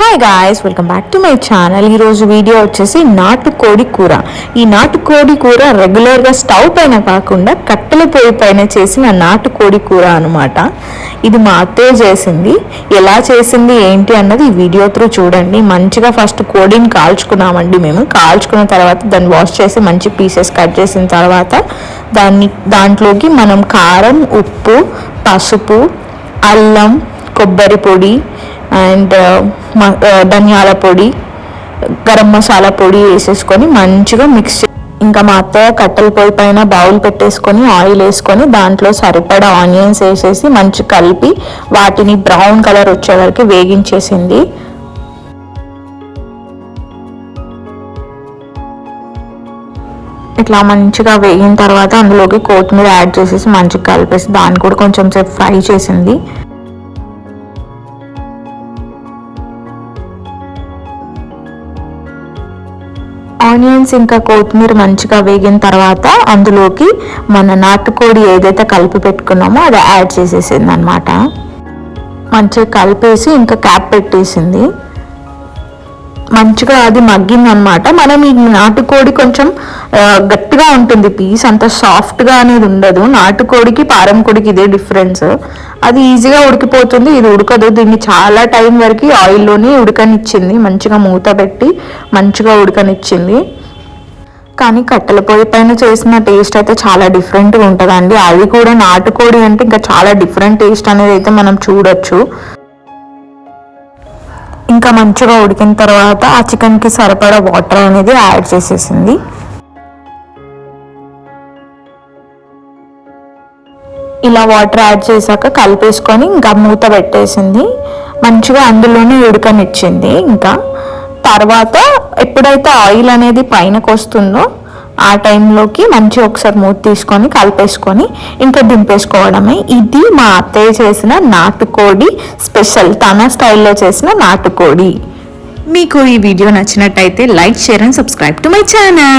Hi guys welcome back to my channel ఈరోజు video వచ్చేసి నాటుకోడి కూర. ఈ నాటుకోడి కూర రెగ్యులర్గా స్టవ్ పైన కాకుండా కట్టెల పొయ్యి పైన చేసిన నాటుకోడి కూర అనమాట ఇది మా అత్తయ్య చేసింది. ఎలా చేసింది ఏంటి అన్నది ఈ వీడియో త్రూ చూడండి. మంచిగా ఫస్ట్ కోడిని కాల్చుకున్నామండి మేము. కాల్చుకున్న తర్వాత దాన్ని వాష్ చేసి మంచి పీసెస్ కట్ చేసిన తర్వాత దాన్ని దాంట్లోకి మనం కారం ఉప్పు పసుపు అల్లం కొబ్బరి పొడి అండ్ ధనియాల పొడి గరం మసాలా పొడి వేసేసుకొని మంచిగా మిక్స్ ఇంకా మా అత్తయ్య కట్టెల పొయ్యి పైన బౌల్ పెట్టేసుకొని ఆయిల్ వేసుకొని దాంట్లో సరిపడా ఆనియన్స్ వేసేసి మంచి కలిపి వాటిని బ్రౌన్ కలర్ వచ్చే వరకు వేగించేసింది. ఇట్లా మంచిగా వేగిన తర్వాత అందులోకి కొత్తిమీర యాడ్ చేసేసి మంచిగా కలిపేసి దాన్ని కూడా కొంచెం సేపు ఫ్రై చేసింది. ఆనియన్స్ ఇంకా కొత్తిమీర మంచిగా వేగిన తర్వాత అందులోకి మన నాటుకోడి ఏదైతే కలిపి పెట్టుకున్నామో అది యాడ్ చేసేసింది అనమాట మంచిగా కలిపేసి ఇంకా క్యాప్ పెట్టేసింది. మంచిగా అది మగ్గిందనమాట మనం ఈ నాటుకోడి కొంచెం గట్టిగా ఉంటుంది పీస్ అంత సాఫ్ట్గా అనేది ఉండదు. నాటుకోడికి పారం కోడికి ఇదే డిఫరెన్స్. అది ఈజీగా ఉడికిపోతుంది. ఇది ఉడకదు. దీన్ని చాలా టైం వరకు ఆయిల్లోనే ఉడకనిచ్చింది. మంచిగా మూత పెట్టి మంచిగా ఉడకనిచ్చింది. కానీ కట్టెల పొయ్యి పైన చేసిన టేస్ట్ అయితే చాలా డిఫరెంట్గా ఉంటుందండి. అది కూడా నాటుకోడి అంటే ఇంకా చాలా డిఫరెంట్ టేస్ట్ అనేది అయితే మనం చూడొచ్చు. ఇంకా మంచిగా ఉడికిన తర్వాత ఆ చికెన్కి సరిపడా వాటర్ అనేది యాడ్ చేసేసింది. ఇలా వాటర్ యాడ్ చేశాక కలిపేసుకొని ఇంకా మూత పెట్టేసింది. మంచిగా అందులోనే ఉడకనిచ్చింది ఇంకా. తర్వాత ఎప్పుడైతే ఆయిల్ అనేది పైనకు వస్తుందో ఆ టైంలోకి మంచి ఒకసారి మూత తీసుకొని కలిపేసుకొని ఇంకా దింపేసుకోవడమే. ఇది మా అత్తయ్య చేసిన నాటుకోడి స్పెషల్. తన స్టైల్లో చేసిన నాటుకోడి. మీకు ఈ వీడియో నచ్చినట్టయితే like share and subscribe to my channel.